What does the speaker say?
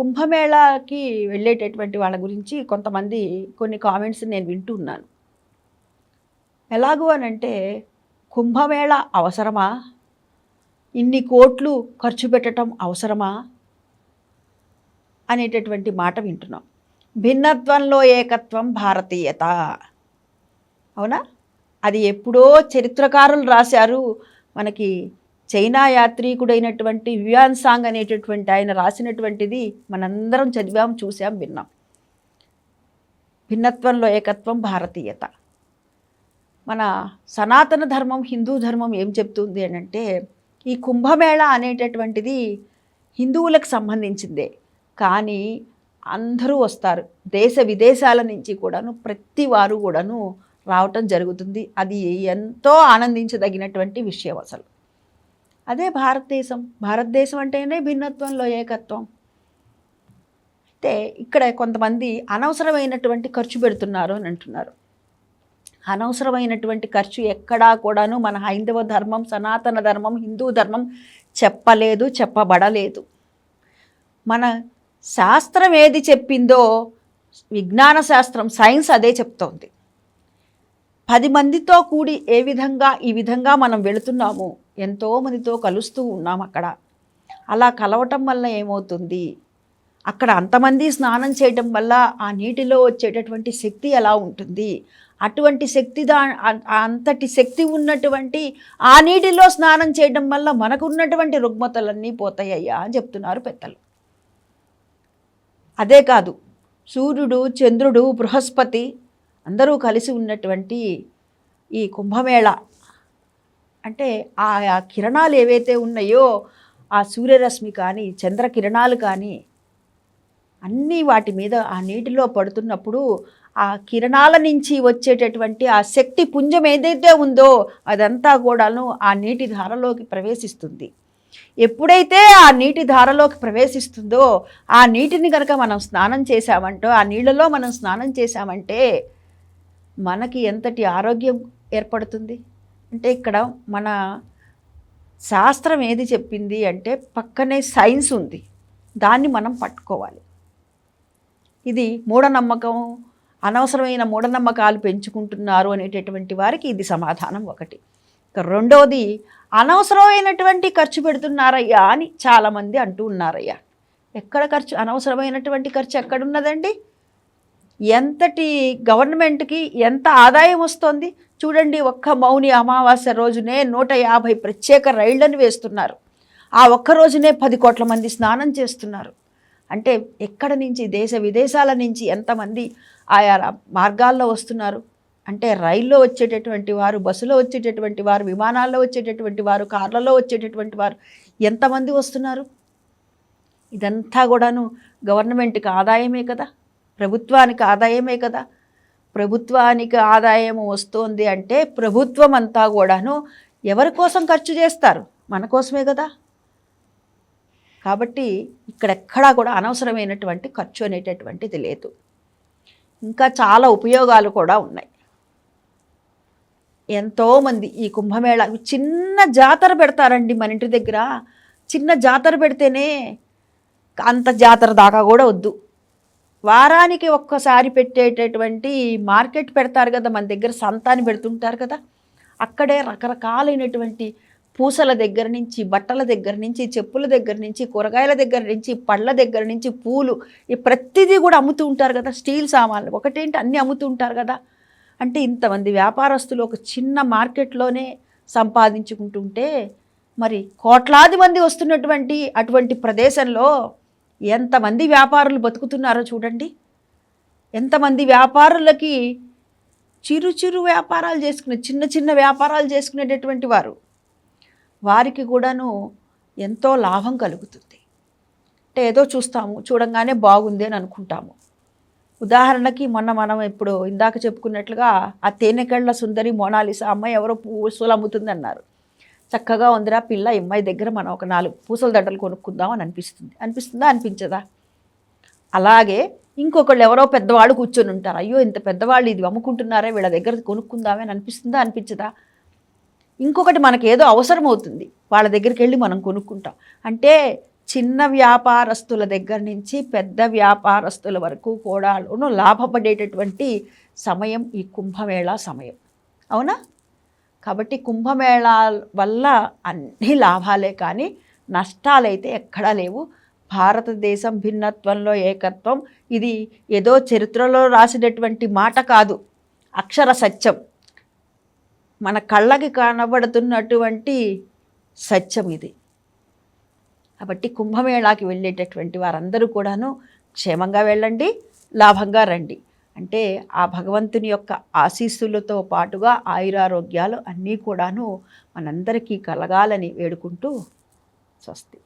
కుంభమేళాకి వెళ్ళేటటువంటి వాళ్ళ గురించి కొంతమంది కొన్ని కామెంట్స్ నేను వింటున్నాను. ఎలాగూ అనంటే కుంభమేళ అవసరమా? ఇన్ని కోట్లు ఖర్చు పెట్టడం అవసరమా? అనేటటువంటి మాట వింటున్నాం. భిన్నత్వంలో ఏకత్వం భారతీయత. అవునా? అది ఎప్పుడో చరిత్రకారులు రాశారు. మనకి చైనా యాత్రికుడైనటువంటి హ్యుయాన్ సాంగ్ అనేటటువంటి ఆయన రాసినటువంటిది మనందరం చదివాం చూసాం విన్నాం. భిన్నత్వంలో ఏకత్వం భారతీయత. మన సనాతన ధర్మం హిందూ ధర్మం ఏం చెప్తుంది అని అంటే ఈ కుంభమేళ అనేటటువంటిది హిందువులకు సంబంధించిందే. కానీ అందరూ వస్తారు. దేశ విదేశాల నుంచి కూడాను ప్రతి వారు కూడాను రావటం జరుగుతుంది. అది ఎంతో ఆనందించదగినటువంటి విషయం అసలు. అదే భారతదేశం. భారతదేశం అంటేనే భిన్నత్వంలో ఏకత్వం. అయితే ఇక్కడ కొంతమంది అనవసరమైనటువంటి ఖర్చు పెడుతున్నారు అని అంటున్నారు. అనవసరమైనటువంటి ఖర్చు ఎక్కడా కూడాను మన హైందవ ధర్మం సనాతన ధర్మం హిందూ ధర్మం చెప్పలేదు చెప్పబడలేదు. మన శాస్త్రం ఏది చెప్పిందో విజ్ఞాన శాస్త్రం సైన్స్ అదే చెప్తోంది. పది మందితో కూడి ఏ విధంగా ఈ విధంగా మనం వెళుతున్నాము? ఎంతోమందితో కలుస్తూ ఉన్నాం అక్కడ. అలా కలవటం వల్ల ఏమవుతుంది? అక్కడ అంతమంది స్నానం చేయటం వల్ల ఆ నీటిలో వచ్చేటటువంటి శక్తి ఎలా ఉంటుంది? అటువంటి శక్తి దా అంతటి శక్తి ఉన్నటువంటి ఆ నీటిలో స్నానం చేయడం వల్ల మనకు ఉన్నటువంటి రుగ్మతలన్నీ పోతాయ్యా అని చెప్తున్నారు పెద్దలు. అదే కాదు సూర్యుడు చంద్రుడు బృహస్పతి అందరూ కలిసి ఉన్నటువంటి ఈ కుంభమేళ అంటే ఆ కిరణాలు ఏవైతే ఉన్నాయో ఆ సూర్యరశ్మి కానీ చంద్ర కిరణాలు కానీ అన్నీ వాటి మీద ఆ నీటిలో పడుతున్నప్పుడు ఆ కిరణాల నుంచి వచ్చేటటువంటి ఆ శక్తి పుంజం ఏదైతే ఉందో అదంతా కూడాను ఆ నీటి ధారలోకి ప్రవేశిస్తుంది. ఎప్పుడైతే ఆ నీటి ధారలోకి ప్రవేశిస్తుందో ఆ నీటిని కనుక మనం స్నానం చేశామంటో ఆ నీళ్ళలో మనం స్నానం చేశామంటే మనకి ఎంతటి ఆరోగ్యం ఏర్పడుతుంది? అంటే ఇక్కడ మన శాస్త్రం ఏది చెప్పింది అంటే పక్కనే సైన్స్ ఉంది. దాన్ని మనం పట్టుకోవాలి. ఇది మూఢనమ్మకం అనవసరమైన మూఢనమ్మకాలు పెంచుకుంటున్నారు అనేటటువంటి వారికి ఇది సమాధానం ఒకటి. రెండోది అనవసరమైనటువంటి ఖర్చు పెడుతున్నారయ్యా అని చాలామంది అంటూ ఉన్నారయ్యా. ఎక్కడ ఖర్చు అనవసరమైనటువంటి ఖర్చు ఎక్కడున్నదండి? ఎంతటి గవర్నమెంట్కి ఎంత ఆదాయం వస్తుంది? చూడండి ఒక్క మౌని అమావాస్య రోజునే నూట యాభై ప్రత్యేక రైళ్ళను వేస్తున్నారు. ఆ ఒక్క రోజునే పది కోట్ల మంది స్నానం చేస్తున్నారు. అంటే ఎక్కడ నుంచి దేశ విదేశాల నుంచి ఎంతమంది ఆయా మార్గాల్లో వస్తున్నారు? అంటే రైల్లో వచ్చేటటువంటి వారు బస్సులో వచ్చేటటువంటి వారు విమానాల్లో వచ్చేటటువంటి వారు కార్లలో వచ్చేటటువంటి వారు ఎంతమంది వస్తున్నారు? ఇదంతా కూడాను గవర్నమెంట్కి ఆదాయమే కదా? ప్రభుత్వానికి ఆదాయమే కదా? ప్రభుత్వానికి ఆదాయం వస్తోంది అంటే ప్రభుత్వం అంతా కూడాను ఎవరి కోసం ఖర్చు చేస్తారు? మన కోసమే కదా. కాబట్టి ఇక్కడెక్కడా కూడా అనవసరమైనటువంటి ఖర్చు అనేటటువంటిది లేదు. ఇంకా చాలా ఉపయోగాలు కూడా ఉన్నాయి. ఎంతోమంది ఈ కుంభమేళ చిన్న జాతర పెడతారండి మన ఇంటి దగ్గర. చిన్న జాతర పెడితేనే అంత జాతర దాకా కూడా వద్దు. వారానికి ఒక్కసారి పెట్టేటటువంటి మార్కెట్ పెడతారు కదా మన దగ్గర సంతాన్ని పెడుతుంటారు కదా అక్కడే రకరకాలైనటువంటి పూసల దగ్గర నుంచి బట్టల దగ్గర నుంచి చెప్పుల దగ్గర నుంచి కూరగాయల దగ్గర నుంచి పళ్ళ దగ్గర నుంచి పూలు ఈ ప్రతిదీ కూడా అమ్ముతూ ఉంటారు కదా స్టీల్ సామాన్లు. ఒకటేంటి? అన్నీ అమ్ముతూ ఉంటారు కదా. అంటే ఇంతమంది వ్యాపారస్తులు ఒక చిన్న మార్కెట్లోనే సంపాదించుకుంటుంటే మరి కోట్లాది మంది వస్తున్నటువంటి అటువంటి ప్రదేశంలో ఎంతమంది వ్యాపారులు బతుకుతున్నారో చూడండి. ఎంతమంది వ్యాపారులకి చిరు చిరు వ్యాపారాలు చేసుకునే చిన్న చిన్న వ్యాపారాలు చేసుకునేటటువంటి వారు. వారికి కూడాను ఎంతో లాభం కలుగుతుంది. అంటే ఏదో చూస్తాము చూడంగానే బాగుంది అని అనుకుంటాము. ఉదాహరణకి మొన్న మనం ఇప్పుడు ఇందాక చెప్పుకున్నట్లుగా ఆ తేనెకళ్ళ సుందరి మోనాలిసా అమ్మాయి ఎవరో పూసలు అమ్ముతుంది అన్నారు చక్కగా ఉందిరా పిల్ల అమ్మాయి దగ్గర మనం ఒక నాలుగు పూసల దండలు కొనుక్కుందాం అని అనిపిస్తుంది. అనిపిస్తుందా? అనిపించదా? అలాగే ఇంకొకళ్ళు ఎవరో పెద్దవాళ్ళు కూర్చొని ఉంటారు. అయ్యో ఇంత పెద్దవాళ్ళు ఇది అమ్ముకుంటున్నారే వీళ్ళ దగ్గర కొనుక్కుందామే అని అనిపిస్తుందా? అనిపించదా? ఇంకొకటి మనకి ఏదో అవసరం అవుతుంది వాళ్ళ దగ్గరికి వెళ్ళి మనం కొనుక్కుంటాం. అంటే చిన్న వ్యాపారస్తుల దగ్గర నుంచి పెద్ద వ్యాపారస్తుల వరకు కూడా లాభపడేటటువంటి సమయం ఈ కుంభమేళ సమయం. అవునా? కాబట్టి కుంభమేళా వల్ల అన్ని లాభాలే కానీ నష్టాలైతే ఎక్కడా లేవు. భారతదేశం భిన్నత్వంలో ఏకత్వం. ఇది ఏదో చరిత్రలో రాసినటువంటి మాట కాదు. అక్షర సత్యం. మన కళ్ళకి కనబడుతున్నటువంటి సత్యం ఇది. కాబట్టి కుంభమేళాకి వెళ్ళేటటువంటి వారందరూ కూడాను క్షేమంగా వెళ్ళండి లాభంగా రండి. అంటే ఆ భగవంతుని యొక్క ఆశీస్సులతో పాటుగా ఆయురారోగ్యాలు అన్నీ కూడాను మనందరికీ కలగాలని వేడుకుంటూ స్వస్తి.